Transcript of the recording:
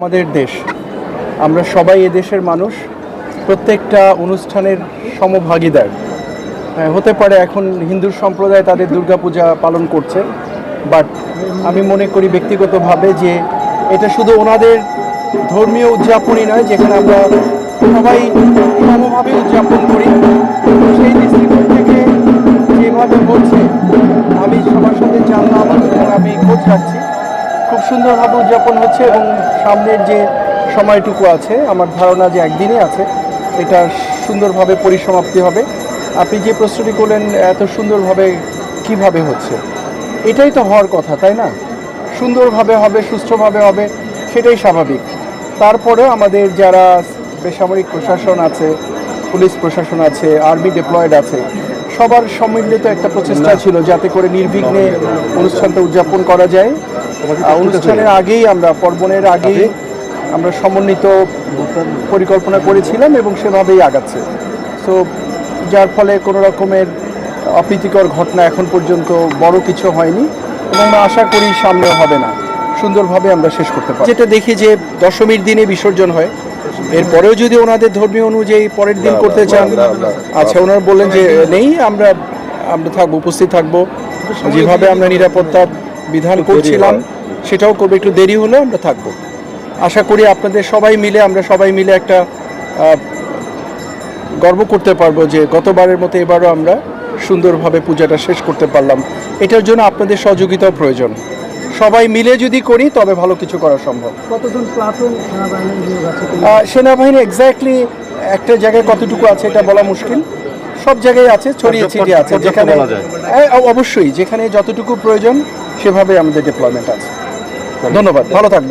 আমাদের দেশ। আমরা সবাই দেশের মানুষ। প্রত্যেকটা অনুষ্ঠানের সমভাগীদার। হতে পারে এখন হিন্দু সম্প্রদায় তাদের দুর্গাপূজা পালন করছে, বাট আমি মনে করি ব্যক্তিগতভাবে যে এটা শুধু ওনাদের ধর্মীয় উদযাপনই নয়, যেখানে আমরা সবাই সমভাবে উদযাপন করি। সেই দৃষ্টিকোণ থেকে যেভাবে হচ্ছে, আমি সবার সাথে জানলাম আমি খোঁজ রাখছি। খুব সুন্দরভাবে উদযাপন হচ্ছে এবং সামনের যে সময়টুকু আছে আমার ধারণা যে একদিনই আছে এটা সুন্দরভাবে পরিসমাপ্তি হবে। আপনি যে প্রশ্নটি করলেন এত সুন্দরভাবে কীভাবে হচ্ছে? এটাই তো হওয়ার কথা তাই না? সুন্দরভাবে হবে সুষ্ঠুভাবে হবে সেটাই স্বাভাবিক। তারপরে আমাদের যারা বেসামরিক প্রশাসন আছে পুলিশ প্রশাসন আছে আর্মি ডিপ্লয়েড আছে সবার সম্মিলিত একটা প্রচেষ্টা ছিল যাতে করে নির্বিঘ্নে অনুষ্ঠানটা উদযাপন করা যায়। অনুষ্ঠানের আগেই আমরা পর্বণের আগেই আমরা সমন্বিত পরিকল্পনা করেছিলাম এবং সেভাবেই আগাচ্ছে। সো যার ফলে কোনো রকমের অপ্রীতিকর ঘটনা এখন পর্যন্ত বড় কিছু হয়নি এবং আমরা আশা করি সামনে হবে না। সুন্দরভাবে আমরা শেষ করতে পারি যেটা দেখি যে দশমীর দিনে বিসর্জন হয়। এরপরেও যদি ওনাদের ধর্মীয় অনুযায়ী পরের দিন করতে চান আচ্ছা ওনারা বললেন যে নেই আমরা আমরা থাকব উপস্থিত থাকব। যেভাবে আমরা নিরাপত্তা বিধান করছিলাম সেটাও করব। একটু দেরি হলেও আমরা থাকব। আশা করি আপনাদের সবাই মিলে আমরা সবাই মিলে একটা গর্ব করতে পারব যে গতবারের মতো এবারও আমরা সুন্দরভাবে পূজাটা শেষ করতে পারলাম। এটার জন্য আপনাদের সহযোগিতাও প্রয়োজন। সবাই মিলে যদি করি তবে ভালো কিছু করা সম্ভব। কতজন প্লাটুন সেনাবাহিনী নিয়োগ আহ, সেনাবাহিনী এক্স্যাক্টলি একটা জায়গায় কতটুকু আছে এটা বলা মুশকিল। সব জায়গায় আছে ছড়িয়ে ছিটিয়ে আছে। যেখানে হ্যাঁ, অবশ্যই যেখানে যতটুকু প্রয়োজন সেভাবে আমাদের ডিপ্লয়মেন্ট আছে। ধন্যবাদ ভালো থাকবেন।